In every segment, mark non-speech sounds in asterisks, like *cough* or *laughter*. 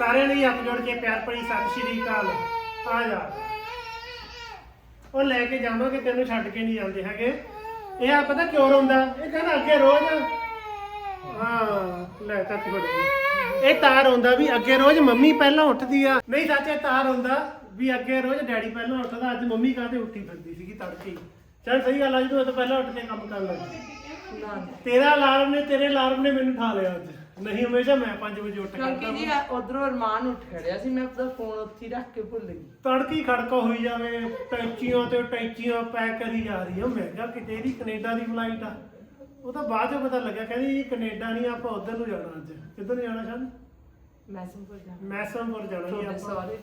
ਸਾਰਿਆਂ ਹੀ ਹੱਥ ਜੋੜ ਕੇ ਪਿਆਰ ਭਰੀ ਸਤਿ ਸ਼੍ਰੀ ਅਕਾਲ। ਆ ਜਾ। ਉਹ ਲੈ ਕੇ ਜਾਵਾਂਗੇ ਤੈਨੂੰ ਛੱਡ ਕੇ ਨਹੀਂ ਜਾਂਦੇ ਹੈਗੇ। ਇਹ ਆ ਪਤਾ ਕਿਉਂ ਰੋਂਦਾ? ਇਹ ਕਹਿੰਦਾ ਅੱਗੇ ਰੋਜ਼। ਹਾਂ ਲੈ ਤਾਂ ਗਈ। ਇਹ ਤਾਰ ਹੁੰਦਾ ਵੀ ਅੱਗੇ ਰੋਜ਼ ਮੰਮੀ ਪਹਿਲਾਂ ਉੱਠਦੀ ਆ। ਨਹੀਂ ਸੱਚ ਤਾਰ ਹੁੰਦਾ ਵੀ ਅੱਗੇ ਰੋਜ਼ ਡੈਡੀ ਪਹਿਲਾਂ ਉੱਠਦਾ। ਅੱਜ ਮੰਮੀ ਕਾਹਤੇ ਉੱਠੀ ਫਿਰਦੀ ਸੀਗੀ ਤੜਕੇ। ਚੱਲ ਸਹੀ ਗੱਲ ਆ ਜਦੋਂ ਤੋਂ ਪਹਿਲਾਂ ਉੱਠ ਕੇ ਕੰਮ ਕਰਨ ਲੱਗੀ। ਤੇਰਾ ਅਲਾਰਮ ਨੇ ਤੇਰੇ ਅਲਾਰਮ ਨੇ ਮੈਨੂੰ ਉਠਾ ਲਿਆ ਅੱਜ। ਨਹੀਂ ਹਮੇਸ਼ਾ ਮੈਂ 5 ਵਜੇ ਉੱਠ ਕਿਉਂਕਿ ਕਰਦਾ ਜੀ ਉਧਰੋਂ ਅਰਮਾਨ ਉੱਠ ਖੜਿਆ ਸੀ ਮੈਂ ਆਪਣਾ ਫੋਨ ਉੱਥੇ ਹੀ ਰੱਖ ਕੇ ਭੁੱਲ ਗਈ। ਤੜਕੀ ਖੜਕਾ ਹੋਈ ਜਾਵੇ ਟੈਂਚੀਆਂ ਤੇ ਟੈਂਚੀਆਂ ਪੈਕ ਕਰੀ ਜਾ ਰਹੀ ਆ। ਮੈਂ ਕਿਹਾ ਕਿਤੇ ਇਹਦੀ ਕੈਨੇਡਾ ਦੀ ਫਲਾਈਟ ਆ। ਉਹ ਤਾਂ ਬਾਅਦ ਚ ਪਤਾ ਲੱਗਾ ਕਹਿੰਦੀ ਇਹ ਕੈਨੇਡਾ ਨਹੀਂ ਆਪਾਂ ਉਧਰ ਨੂੰ ਜਾਣਾ ਅੱਜ। ਕਿੱਧਰ ਨੂੰ ਜਾਣਾ ਸ਼ਾਨ ਮੈਸੇਜ ਜਾਣਾ। ਮੈਸਮਪੁਰ ਜਾਣਾ ਜੀ ਤੁਹਾਡੇ ਆਪਾਂ। ਸਾਰੇ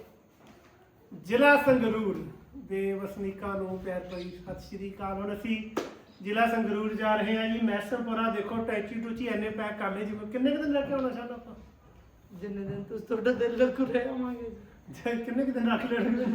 ਜ਼ਿਲ੍ਹਾ ਸੰਗਰੂਰ ਦੇ ਵਸਨੀਕਾਂ ਨੂੰ ਪਿਆਰ ਭਰੀ ਸਤਿ ਸ਼੍ਰੀ ਅਕਾਲ। ਹੁਣ ਅਸੀਂ ਜ਼ਿਲ੍ਹਾ ਸੰਗਰੂਰ ਜਾ ਰਹੇ ਹਾਂ ਜੀ ਮੈਸਮਪੁਰਾ ਦੇਖੋ ਟੈਚੀ ਟੂਚੀ ਐਨੇ ਪੈਕ ਕਰ ਲਏ ਜਿਵੇਂ ਕਿੰਨੇ ਕੁ ਦਿਨ ਰਹਿ ਕੇ ਆਉਣਾ ਸ਼ਾਨ ਆਪਾਂ? ਜਿੰਨੇ ਦਿਨ ਤੁਸੀਂ ਤੁਹਾਡਾ ਦਿਲ ਲੱਗੂ ਰਹੇ ਹੋਵਾਂਗੇ ਜੇ। ਕਿੰਨੇ ਕੁ ਦਿਨ ਰੱਖ ਲੈਣਗੇ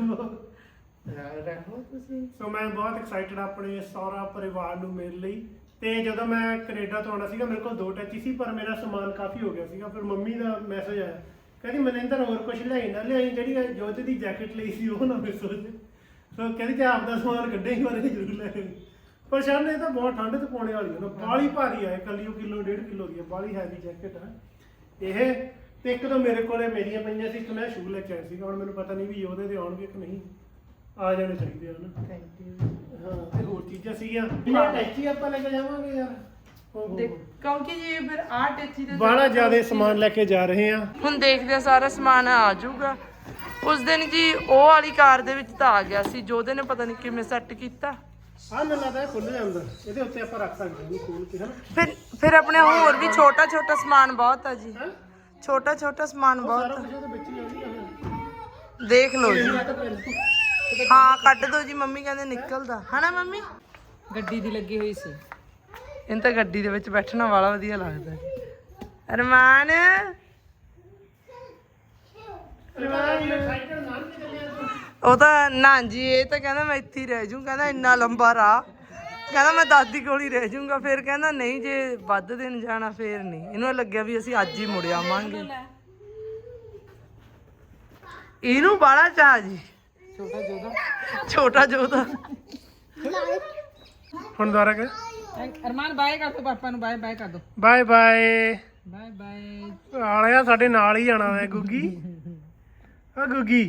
ਰਹੋ ਤੁਸੀਂ। ਸੋ ਮੈਂ ਬਹੁਤ ਐਕਸਾਈਟਡ ਆਪਣੇ ਸਾਰਾ ਪਰਿਵਾਰ ਨੂੰ ਮਿਲਣ ਲਈ। ਤੇ ਜਦੋਂ ਮੈਂ ਕੈਨੇਡਾ ਤੋਂ ਆਉਣਾ ਸੀਗਾ ਮੇਰੇ ਕੋਲ ਦੋ ਟੈਚੀ ਸੀ ਪਰ ਮੇਰਾ ਸਮਾਨ ਕਾਫੀ ਹੋ ਗਿਆ ਸੀਗਾ ਫਿਰ ਮੰਮੀ ਦਾ ਮੈਸੇਜ ਆਇਆ। ਕਹਿੰਦੀ ਮਨਿੰਦਰ ਹੋਰ ਕੁਝ ਲਿਆਈ ਨਾ ਲਿਆਈ ਜਿਹੜੀ ਜੋਤ ਦੀ ਜੈਕਟ ਲਈ ਸੀ ਉਹ ਨਾ ਮਿਸ ਹੋ ਜੇ ਸੋ ਕਹਿੰਦੀ ਜੇ ਆਪਦਾ ਸਮਾਨ ਕੱਢੇ ਹੀ ਬਾਰੇ ਜ਼ਰੂਰ ਲੈ ਆਈ। ਪਰ ਇਹ ਤਾਂ ਬਹੁਤ ਠੰਡ ਚ ਪਾਉਣੇ ਵਾਲੀ ਹੈ ਨਾ। ਬਾਲੀ ਭਾਰੀ ਆ ਕੱਲੀ ਉਹ ਕਿਲੋ ਡੇਢ ਕਿਲੋ ਦੀ ਆ ਬਾਲੀ ਹੈਵੀ ਜੈਕਟ ਆ। ਇਹ ਤੇ ਇੱਕ ਤਾਂ ਮੇਰੇ ਕੋਲੇ ਮੇਰੀਆਂ ਪਈਆਂ ਸੀ ਇੱਕ ਮੈਂ ਸ਼ੂ ਲੈ ਕੇ ਆਇਆ ਸੀਗਾ। ਹੁਣ ਮੈਨੂੰ ਪਤਾ ਨਹੀਂ ਵੀ ਉਹਦੇ ਤੇ ਆਉਣਗੇ ਕਿ ਨਹੀਂ। ਆ ਜਾਣੇ ਚਾਹੀਦੇ ਹਨ ਥੈਂਕ ਯੂ ਹਾਂ ਤੇ ਹੋਰ ਚੀਜ਼ਾਂ ਸੀਗੀਆਂ। ਇਹ ਟੈਚੀ ਆਪਾਂ ਲੈ ਕੇ ਜਾਵਾਂਗੇ ਯਾਰ। ਦੇਖ ਕਿਉਂਕਿ ਜੀ ਫਿਰ ਆਹ ਟੈਚੀ ਦੇ ਬਾਹਲਾ ਜ਼ਿਆਦਾ ਸਮਾਨ ਲੈ ਕੇ ਜਾ ਰਹੇ ਆ। ਹੁਣ ਦੇਖਦੇ ਆ ਸਾਰਾ ਸਮਾਨ ਆ ਜਾਊਗਾ। ਉਸ ਦਿਨ ਜੀ ਉਹ ਵਾਲੀ ਕਾਰ ਦੇ ਵਿੱਚ ਤਾਂ ਆ ਗਿਆ ਸੀ ਜੋਦੇ ਨੇ ਪਤਾ ਨਹੀਂ ਕਿਵੇਂ ਸੈੱਟ ਕੀਤਾ। ਆਹ ਮੈਨੂੰ ਲੱਗਦਾ ਇਹ ਖੁੱਲ ਜਾਂਦਾ ਇਹਦੇ ਉੱਤੇ ਆਪਾਂ ਰੱਖ ਸਕਦੇ ਹਾਂ ਇਹਨੂੰ ਖੋਲ ਕੇ ਹਨਾ? ਫਿਰ ਫਿਰ ਆਪਣੇ ਹੋਰ ਵੀ ਛੋਟਾ ਛੋਟਾ ਸਮਾਨ ਬਹੁਤ ਆ ਜੀ। ਹੈਂ? ਛੋਟਾ ਛੋਟਾ ਸਮਾਨ ਉਹ ਬਹੁਤ ਸਾਰਾ ਆ। ਕੁਝ ਉਹਦੇ ਵਿੱਚ ਹੀ ਆਉਂਦਾ ਦੇਖ ਲਓ ਜੀ। ਇਹ ਤਾਂ ਪੈਨ ਹਾਂ ਕੱਢ ਦੋ ਜੀ ਮੰਮੀ ਕਹਿੰਦੇ ਨਿਕਲਦਾ। ਹਨਾ ਮੰਮੀ? ਗੱਡੀ ਦੀ ਲੱਗੀ ਹੋਈ ਸੀ। ਇਹਨੂੰ ਤਾਂ ਗੱਡੀ ਦੇ ਵਿੱਚ ਬੈਠਣਾ ਵਾਲਾ ਵਧੀਆ ਲੱਗਦਾ। ਅਰਮਾਨ। ਸਾਈਕਲ ਨਾਲ ਤੂੰ ਉਹ ਤਾਂ ਨਾ ਜੀ ਇਹ ਤਾਂ ਕਹਿੰਦਾ ਮੈਂ ਇੱਥੇ ਹੀ ਰਹਿ ਜੂ ਕਹਿੰਦਾ ਇੰਨਾ ਲੰਬਾ ਰਾਹ। ਕਹਿੰਦਾ ਮੈਂ ਦਾਦੀ ਕੋਲ ਹੀ ਰਹਿ ਜੂੰਗਾ ਫਿਰ ਕਹਿੰਦਾ ਨਹੀਂ ਜੇ ਵੱਧ ਦਿਨ ਜਾਣਾ ਫੇਰ ਨਹੀਂ। ਇਹਨੂੰ ਲੱਗਿਆ ਵੀ ਅਸੀਂ ਅੱਜ ਹੀ ਮੁੜ ਆਵਾਂਗੇ। ਇਹਨੂੰ ਬਾਲਾ ਚਾਹ ਜੀ। ਛੋਟਾ ਜੋਦਾ ਛੋਟਾ ਜੋਦਾ ਹੁਣ ਦੁਬਾਰਾ ਕਰ ਅਰਮਾਨ ਬਾਏ ਕਰ ਦੋ ਪਾਪਾ ਨੂੰ ਬਾਏ ਬਾਏ ਕਰ ਦੋ ਬਾਏ ਬਾਏ ਬਾਏ ਬਾਏ ਆਲਿਆ ਸਾਡੇ ਨਾਲ ਹੀ ਜਾਣਾ ਹੈ ਗੁੱਗੀ। ਆ ਗੁੱਗੀ।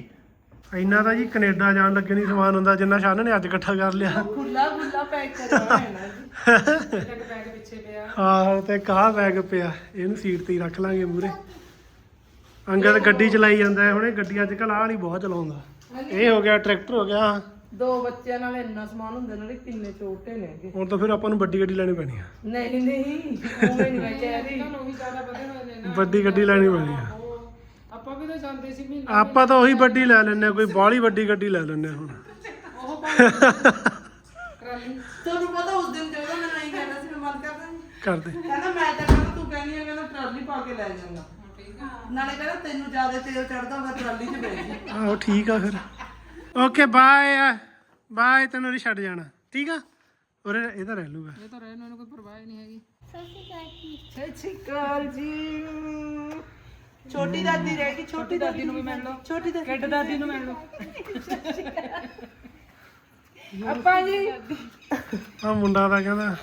ਇੰਨਾ ਤਾਂ ਜੀ ਕੈਨੇਡਾ ਜਾਣ ਲੱਗੇ ਨਹੀਂ ਸਮਾਨ ਹੁੰਦਾ ਜਿੰਨਾ ਸ਼ਾਨ ਨੇ ਅੱਜ ਇਕੱਠਾ ਕਰ ਲਿਆ। ਖੁੱਲਾ ਖੁੱਲਾ ਪੈਕ ਕਰਿਆ ਹੋਇਆ ਹੈ ਨਾ ਜੀ। ਇੱਕ ਬੈਗ ਪਿੱਛੇ ਪਿਆ। ਆਹੋ ਤੇ ਕਾਹ ਬੈਗ ਪਿਆ। ਇਹਨੂੰ ਸੀਟ ਤੇ ਹੀ ਰੱਖ ਲਾਂਗੇ ਮੂਰੇ ਅੰਗਦ ਗੱਡੀ ਚਲਾਈ ਜਾਂਦਾ ਹੈ ਹੁਣੇ ਗੱਡੀ ਅੱਜ ਕੱਲ ਆਹ ਵਾਲੀ ਬਹੁਤ ਚਲਾਉਂਦਾ। ਇਹ ਹੋ ਗਿਆ ਟਰੈਕਟਰ ਹੋ ਗਿਆ। ਦੋ ਬੱਚਿਆਂ ਨਾਲ ਇੰਨਾ ਸਮਾਨ ਹੁੰਦਾ ਨਾਲੇ ਕਿੰਨੇ ਛੋਟੇ ਨੇਗੇ ਹੁਣ ਤਾਂ ਫਿਰ ਆਪਾਂ ਨੂੰ ਵੱਡੀ ਗੱਡੀ ਲੈਣੀ ਪੈਣੀ ਆ। ਨਹੀਂ ਨਹੀਂ। ਉਵੇਂ ਨਹੀਂ ਮੈਂ ਕਹਿ ਰਹੀ। ਤੁਹਾਨੂੰ ਵੀ ਜ਼ਿਆਦਾ ਵਧੇ ਹੋਏ ਨੇ ਨਾ। ਵੱਡੀ ਗੱਡੀ ਲੈਣੀ ਪੈਣੀ ਆ। ਉਹ ਆਪਾਂ ਵੀ ਤਾਂ ਜਾਂਦੇ ਸੀ ਮਹੀਨਾ ਆਪਾਂ ਤਾਂ ਉਹੀ ਵੱਡੀ ਲੈ ਲੈਂਦੇ ਆ ਕੋਈ ਬਾਹਲੀ ਵੱਡੀ ਗੱਡੀ ਲੈ ਲੈਂਦੇ ਆ ਹੁਣ। ਉਹ ਟਰਾਲੀ ਤੁਹਾਨੂੰ ਪਤਾ ਉਸ ਦਿਨ ਜਦੋਂ ਮੈਂ ਨਹੀਂ ਕਹਿਣਾ ਸੀ ਮੈਂ ਮਨ ਕਰਦਾ ਸੀ। ਕਰਦੇ। ਕਹਿੰਦਾ ਮੈਂ ਤਾਂ ਕਹਿੰਦਾ ਤੂੰ ਕਹਿੰਦੀ ਆ ਕਹਿੰਦਾ ਟਰਾਲੀ ਪਾ ਕੇ ਲੈ ਜਾਊਂਗਾ ਨਾਲੇ ਕਹਿੰਦਾ ਤੈਨੂੰ ਜ਼ਿਆਦਾ ਤੇਲ ਚੜਦਾ ਹੁੰਦਾ ਟਰਾਲੀ 'ਚ ਬੈਠ ਜੀ। ਆਹੋ ਠੀਕ ਆ ਫਿਰ। ਓਕੇ ਬਾਏ ਬਾਏ ਤੈਨੂੰ ਛੱਡ ਜਾਣਾ। ਠੀਕ ਆ? ਉਰੇ ਇਹ ਤਾਂ ਰਹਿ ਲੂਗਾ ਇਹ ਤਾਂ ਰਹਿਣ ਨੂੰ ਕੋਈ ਪਰਵਾਹ ਹੀ ਨਹੀਂ ਹੈਗੀ। ਸਤਿ ਸ਼੍ਰੀ ਅਕਾਲ ਜੀ। ਛੋਟੀ ਦਾਦੀ ਰਹਿ ਗਈ ਛੋਟੀ ਦਾਦੀ ਨੂੰ ਵੀ ਮਿਲ ਲਓ। ਛੋਟੀ ਦਾਦੀ ਕਿੱਡ ਦਾਦੀ ਨੂੰ ਮਿਲ ਲਓ। ਆਪਾਂ ਜੀ। ਆ ਮੁੰਡਾ ਤਾਂ ਕਹਿੰਦਾ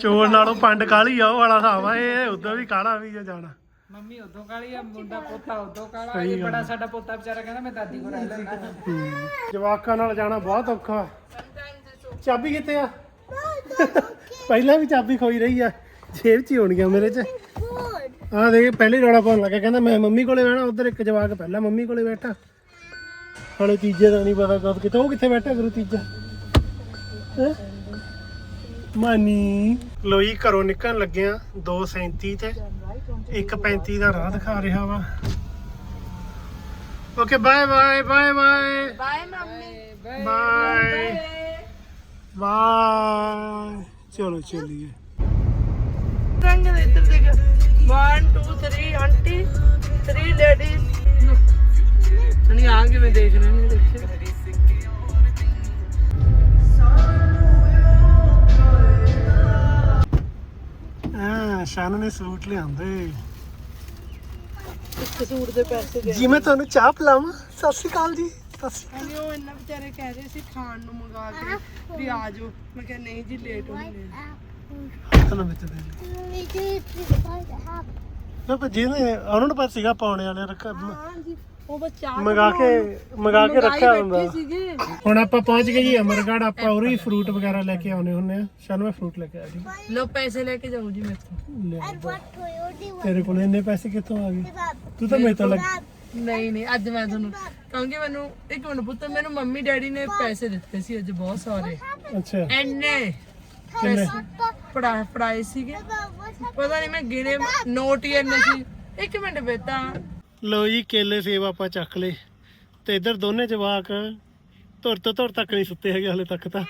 ਚੋਰ ਨਾਲੋਂ ਪੰਡ ਕਾਲੀ ਆ ਉਹ ਵਾਲਾ ਹਿਸਾਬ ਆ ਇਹ ਉਦੋਂ ਵੀ ਕਾਲਾ ਵੀ ਆ ਜਾਣਾ। ਮੰਮੀ ਉਦੋਂ ਕਾਲੀ ਆ ਮੁੰਡਾ ਪੋਤਾ ਉਦੋਂ ਕਾਲਾ ਇਹ ਬੜਾ ਸਾਡਾ ਪੋਤਾ ਵਿਚਾਰਾ ਕਹਿੰਦਾ ਮੈਂ ਦਾਦੀ ਕੋਲ ਰਹਿ। ਜਵਾਕਾਂ ਨਾਲ ਜਾਣਾ ਬਹੁਤ ਔਖਾ। ਚਾਬੀ ਕਿੱਥੇ ਆ? ਪਹਿਲਾਂ ਵੀ ਚਾਬੀ ਖੋਈ ਰਹੀ ਆ ਜੇਬ 'ਚ ਹੀ ਹੋਣੀ ਆ ਮੇਰੇ 'ਚ। ਆ ਦੇਖ ਪਹਿਲੇ ਰੌਲਾ ਪਾਉਣ ਲੱਗਾ ਕਹਿੰਦਾ ਮੈਂ ਮੰਮੀ ਕੋਲੇ ਬਹਿਣਾ ਉਧਰ ਇੱਕ ਜਵਾਕ ਪਹਿਲਾਂ ਮੰਮੀ ਕੋਲੇ ਬੈਠਾ। ਹਲੇ ਤੀਜੇ ਦਾ ਨਹੀਂ ਪਤਾ ਕਦ ਕਿਤੇ ਉਹ ਕਿੱਥੇ ਬੈਠਾ ਗੁਰੂ ਤੀਜਾ? ਹੈਂ? ਮਾਨੀ। ਲੋਈ ਘਰੋਂ ਨਿਕਲਣ ਲੱਗਿਆ 2:37 ਤੇ 1:35 ਦਾ ਰਾਹ ਦਿਖਾ ਰਿਹਾ ਵਾ। Okay bye bye bye bye bye mummy. Bye bye ਚਲੋ ਚੱਲੀਏ। ਰੰਗ ਦੇ ਇੱਧਰ ਦੇਖ। 1 ਦੇਖ ਰਹੇ ਨੇ ਦੇਖਿਓ ਆ ਸ਼ਾਨ ਨੇ ਸੂਟ ਲਿਆਂਦੇ। ਇੱਕ ਸੂਟ ਦੇ ਪੈਸੇ ਦੇ ਜੀ ਮੈਂ ਤੁਹਾਨੂੰ ਚਾਹ ਪਿਲਾਵਾਂ। ਸਤਿ ਸ਼੍ਰੀ ਅਕਾਲ ਜੀ ਸਤਿ ਸ਼੍ਰੀ ਹਾਂਜੀ ਉਹ ਇੰਨਾ ਵਿਚਾਰੇ ਕਹਿ ਰਹੇ ਸੀ ਖਾਣ ਨੂੰ ਮੰਗਾ ਕੇ ਵੀ ਆ ਜਾਓ। ਮੈਂ ਕਿਹਾ ਨਹੀਂ ਜੀ ਲੇਟ ਹੋ ਗਏ ਅਕਾਲ ਵਿੱਚ ਦੇ ਨਾ ਪਰ ਜਿਹਨੇ ਉਹਨਾਂ ਨੂੰ ਪਤਾ ਸੀਗਾ ਪਾਉਣੇ ਵਾਲੇ ਰੱਖਾ ਹਾਂਜੀ ਉਹ ਬੱਚਾ ਮੰਗਾ ਕੇ ਮੰਗਾ ਕੇ ਰੱਖਿਆ ਹੁੰਦਾ। ਸੀਗੇ। ਹੁਣ ਆਪਾਂ ਪਹੁੰਚ ਗਏ ਜੀ ਅਮਰਗੜ ਆਪਾਂ ਉਰੀ ਫਰੂਟ ਵਗੈਰਾ ਲੈ ਕੇ ਆਉਨੇ ਹੁੰਨੇ ਆ ਸਾਨੂੰ ਮੈਂ ਫਰੂਟ ਲੈ ਕੇ ਆ ਜੀ ਲੋ ਪੈਸੇ ਲੈ ਕੇ ਜਾਓ ਜੀ ਮੇਰੇ ਤੋਂ। ਲੈ ਤੇਰੇ ਕੋਲ ਇੰਨੇ ਪੈਸੇ ਕਿੱਥੋਂ ਆ ਗਏ? ਤੂੰ ਤਾਂ ਮੇਰੇ ਤੋਂ ਲੱਗ ਨਹੀਂ ਨਹੀਂ ਅੱਜ ਮੈਂ ਤੁਹਾਨੂੰ ਕਿਉਂਕਿ ਮੈਨੂੰ ਇੱਕ ਮਿੰਟ ਪੁੱਤ ਮੈਨੂੰ ਮੰਮੀ ਡੈਡੀ ਨੇ ਪੈਸੇ ਦਿੱਤੇ ਸੀ ਅੱਜ ਬਹੁਤ ਸਾਰੇ। ਅੱਛਾ। ਐਨੇ ਕਿੰਨੇ? ਪੜਾ ਪੜਾਏ ਸੀਗੇ। ਪਤਾ ਨਹੀਂ ਮੈਂ ਗਿਣੇ ਨੋਟ ਹੀ ਇੰਨੇ ਸੀ। ਇੱਕ ਮਿੰਟ ਬੇਟਾ। ਲੋ ਜੀ ਕੇਲੇ ਸੇਬ ਆਪਾਂ ਚੱਕ ਲਏ। ਤੇ ਇੱਧਰ ਦੋਨੇ ਜਵਾਕ ਧੁਰ ਤੋਂ ਧੁਰ ਤੱਕ ਨਹੀਂ ਸੁੱਤੇ ਹੈਗੇ ਹਲੇ ਤੱਕ ਤਾਂ।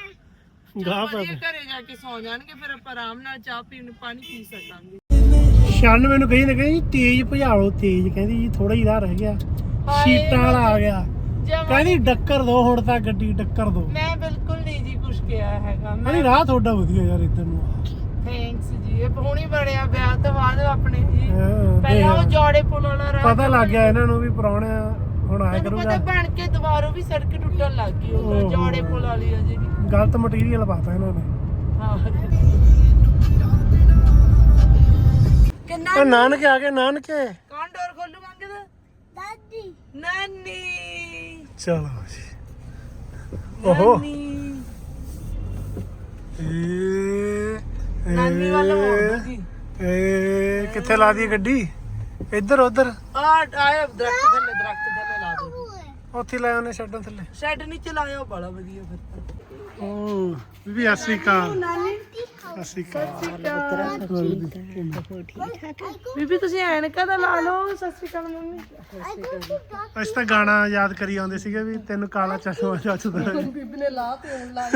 ਗਾਹ ਪਾ ਘਰੇ ਜਾ ਕੇ ਸੌ ਜਾਣਗੇ ਫਿਰ ਆਪਾਂ ਆਰਾਮ ਨਾਲ ਚਾਹ ਪੀਣ ਪਾਣੀ ਪੀ ਸਕਾਂਗੇ। ਸ਼ਨ ਮੈਨੂੰ ਕਹੀ ਨਾ ਕਹੀ ਤੇਜ਼ ਭਜਾਲੋ ਤੇਜ਼। ਕਹਿੰਦੀ ਜੀ ਥੋੜਾ ਹੀ ਰਾਹ ਰਹਿ ਗਿਆ ਸ਼ੀਟਾਂ ਵਾਲਾ ਆ ਗਿਆ। ਕਹਿੰਦੀ ਡੱਕਰ ਦੋ ਹੁਣ ਤਾਂ ਗੱਡੀ ਡੱਕਰ ਦੋ। ਮੈਂ ਬਿਲਕੁਲ ਨਹੀਂ ਜੀ ਕੁਝ ਕਿਹਾ ਹੈਗਾ। ਮੈਂ ਕਹਿੰਦੀ ਰਾਹ ਤੁਹਾਡਾ ਵਧੀਆ ਯਾਰ ਇੱਧਰ ਨੂੰ ਜੀ ਇਹ ਹੁਣੀ ਬੜਿਆ ਵਿਆਹ ਤੋਂ ਬਾਅਦ ਆਪਣੇ ਜੀ। ਹਾਂ, ਪਹਿਲਾਂ ਉਹ ਦੇਖ, ਜੋੜੇ ਪੁਲ ਵਾਲਾ ਰਾਹ ਪਤਾ ਲੱਗ ਗਿਆ ਇਹਨਾਂ ਨੂੰ ਵੀ ਪਰੌਣੇ ਹੁਣ ਆਇਆ ਮੈਨੂੰ ਪਤਾ ਕਰੂਗਾ। ਬਣ ਕੇ ਦੁਬਾਰਾ ਵੀ ਸੜਕ ਟੁੱਟਣ ਲੱਗ ਗਈ ਉਹ ਓਹੋ। ਜੋੜੇ ਪੁਲ ਵਾਲੀ ਆ ਜਿਹੜੀ। ਗਲਤ ਮਟੀਰੀਅਲ ਪਾਤਾ ਇਹਨਾਂ ਨੇ। ਹਾਂ। ਕਿੰਨਾ ਉਹ ਨਾਨਕੇ ਆ ਗਏ ਨਾਨਕੇ? ਕੌਣ ਡੋਰ ਖੋਲੂ ਮੰਗਦਾ? ਦਾਦੀ। ਨਾਨੀ। ਚਲੋ ਜੀ। ਓਹੋ। ਨਾਨੀ ਏ ਨਾਨੀ ਵੱਲ ਹੋਊਗੀ ਏ ਕਿੱਥੇ ਲਾ ਦੀ ਗੱਡੀ? ਇੱਧਰ ਉੱਧਰ। ਆ ਆਇਆ ਦਰਖਤ ਥੱਲੇ ਦਰਖਤ ਥੱਲੇ ਲਾ ਦੋ ਉੱਥੇ ਲਾਇਆ ਉਹਨੇ ਛੱਡਣ ਥੱਲੇ। ਸ਼ੈੱਡ ਨੀਚੇ ਲਾਇਆ ਬੜਾ ਵਧੀਆ ਫਿਰ। ਓ ਬੀਬੀ ਸਤਿ ਸ਼੍ਰੀ ਅਕਾਲ। ਸਤਿ ਸ਼੍ਰੀ ਅਕਾਲ। ਬੀਬੀ ਤੁਸੀਂ ਐਨਕਾਂ ਦਾ ਲਾ ਲਓ ਸਤਿ ਸ਼੍ਰੀ ਅਕਾਲ ਮੰਮੀ। ਅਸੀਂ ਤਾਂ ਗਾਣਾ ਯਾਦ ਕਰੀ ਆਉਂਦੇ ਸੀਗੇ ਵੀ ਤੈਨੂੰ ਕਾਲਾ ਚਸ਼ਮਾ ਜੱਚਦਾ ਬੀਬੀ ਨੇ ਲਾ ਤੇ ਹੁਣ ਲਾ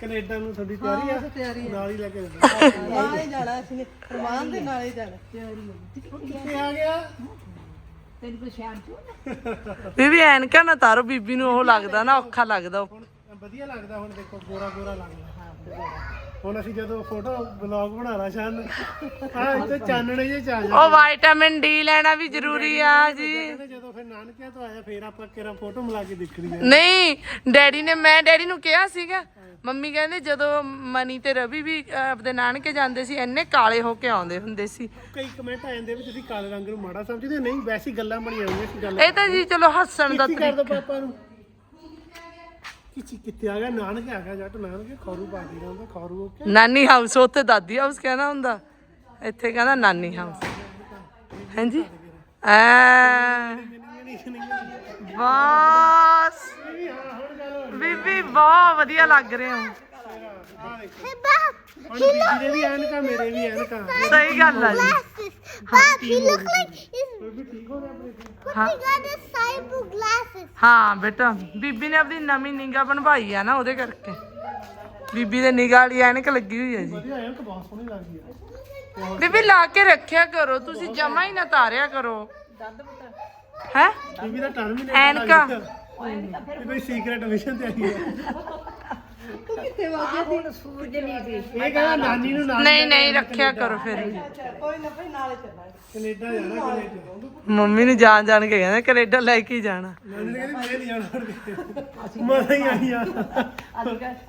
ਕੈਨੇਡਾ ਨੂੰ ਤੁਹਾਡੀ ਤਿਆਰੀ ਆ? ਤਿਆਰੀ ਨਾਲ ਹੀ ਲੈ ਕੇ ਨਾਲ ਹੀ ਜਾਣਾ ਅਸੀਂ ਨੇ ਰਮਾਨ ਦੇ ਨਾਲ ਹੀ ਜਾਣਾ। ਕਿੱਥੇ ਆ ਗਿਆ? ਬੀਬੀ ਐਨਕਾਂ ਨਾ ਤਾਰੋ ਬੀਬੀ ਨੂੰ ਉਹ ਲੱਗਦਾ ਨਾ ਔਖਾ ਲੱਗਦਾ। ਵਧੀਆ ਲੱਗਦਾ ਹੁਣ ਦੇਖੋ ਗੋਰਾ ਗੋਰਾ ਲੱਗਦਾ। ਹੁਣ ਅਸੀਂ ਜਦੋਂ ਫੋਟੋ ਵਲੌਗ ਬਣਾਉਣਾ ਸ਼ਾਨ ਆ ਇੱਥੇ ਚਾਨਣੇ ਜੇ ਚ ਜਾ ਉਹ ਵਿਟਾਮਿਨ ਡੀ ਲੈਣਾ ਵੀ ਜ਼ਰੂਰੀ ਆ ਜੀ। ਕਹਿੰਦੇ ਜਦੋਂ ਫਿਰ ਨਾਨਕਿਆਂ ਤੋਂ ਆਇਆ ਫਿਰ ਆਪਾਂ ਕਿਹੜਾ ਫੋਟੋ ਮਿਲਾ ਕੇ ਦੇਖਣੀ ਆ। ਨਹੀਂ ਡੈਡੀ ਨੇ ਮੈਂ ਡੈਡੀ ਨੂੰ ਕਿਹਾ ਸੀਗਾ ਮੰਮੀ ਕਹਿੰਦੇ ਜਦੋਂ ਮਨੀ ਤੇ ਰਵੀ ਵੀ ਅਹ, ਆਪਦੇ ਨਾਨਕੇ ਜਾਂਦੇ ਸੀ ਇੰਨੇ ਕਾਲੇ ਹੋ ਕੇ ਆਉਂਦੇ ਹੁੰਦੇ ਸੀ। ਕਈ ਕਮੈਂਟ ਆ ਜਾਂਦੇ ਵੀ ਤੁਸੀਂ ਕਾਲੇ ਰੰਗ ਨੂੰ ਮਾੜਾ ਸਮਝਦੇ ਹੋ। ਨਹੀਂ ਵੈਸੀ ਗੱਲਾਂ ਬਣੀਆਂ ਹੋਈਆਂ ਸੀ ਗੱਲ ਇਹ ਤਾਂ ਜੀ ਚਲੋ ਹੱਸਣ ਦਾ ਕੀ ਕਰ ਦੋ ਤਰੀਕਾ। ਪਾਪਾ ਨੂੰ। ਕਿਚੀ ਕਿੱਥੇ ਆ ਗਿਆ? ਨਾਨਕੇ ਆ ਗਿਆ ਜੱਟ, ਨਾਨਕੇ ਖੌਰੂ ਪਾ ਕੇ ਜਾਂਦਾ, ਖੌਰੂ ਓਕੇ ਨਾਨੀ ਹਾਊਸ, ਉੱਥੇ ਦਾਦੀ ਹਾਊਸ ਕਹਿਣਾ ਹੁੰਦਾ। ਇੱਥੇ ਕਹਿੰਦਾ ਨਾਨੀ ਹਾਊਸ। ਹਾਂਜੀ? ਐ। ਬਸ ਬੀਬੀ ਬਹੁਤ ਵਧੀਆ ਲੱਗ ਰਹੇ ਹੋ। ਹੁਣ ਬੀਬੀ ਦੇ ਵੀ ਐਨਕਾਂ ਮੇਰੇ ਵੀ ਐਨਕਾਂ। ਸਹੀ ਗੱਲ ਆ ਜੀ। Bob, he looks like he's ਬੀਬੀ ਠੀਕ ਹੋ ਗਿਆ ਆਪਣੇ Huh? he got his cyber glasses. ਹਾਂ ਬੇਟਾ ਬੀਬੀ ਨੇ ਆਪਣੀ ਨਵੀਂ ਨਿਗਾ ਬਣਵਾਈ ਆ ਨਾ ਉਹਦੇ ਕਰਕੇ। ਬੀਬੀ ਦੇ ਨਿਗਾਹ ਵਾਲੀ ਐਨਕ ਲੱਗੀ ਹੋਈ ਹੈ ਜੀ। ਵਧੀਆ ਐਨਕ ਬਹੁਤ ਸੋਹਣੀ ਲੱਗਦੀ ਆ। ਬੀਬੀ ਲਾ ਕੇ ਰੱਖਿਆ ਕਰੋ ਤੁਸੀਂ ਜਮਾ ਹੀ ਨਾ ਤਾਰਿਆ ਕਰੋ। ਹੈ? ਬੀਬੀ ਦਾ ਟਰਮ ਹੀ ਐਨਕਾਂ। ਇਹ ਕੋਈ ਸੀਕ੍ਰੇਟ ਮਿਸ਼ਨ ਤੇ ਆਈ ਹੈ ਇਹ ਕਹਿੰਦਾ ਨਾਨੀ ਨੂੰ ਨਾਲ ਨਹੀਂ ਨਹੀਂ ਰੱਖਿਆ ਕਰੋ ਫਿਰ। ਵੀ ਕੈਨੇਡਾ ਜਾਣਾ ਕੈਨੇਡਾ। ਮੰਮੀ ਨੂੰ ਜਾਣ ਜਾਣ ਕੇ ਕਹਿੰਦੇ ਕੈਨੇਡਾ ਲੈ ਕੇ ਹੀ ਜਾਣਾ। ਨਾਨੀ ਨੇ ਕਹਿੰਦੀ ਮੈਂ ਨਹੀਂ ਜਾਣਾ ਹੁਣ ਮਜ਼ਾ ਹੀ ਆਈ ਆ।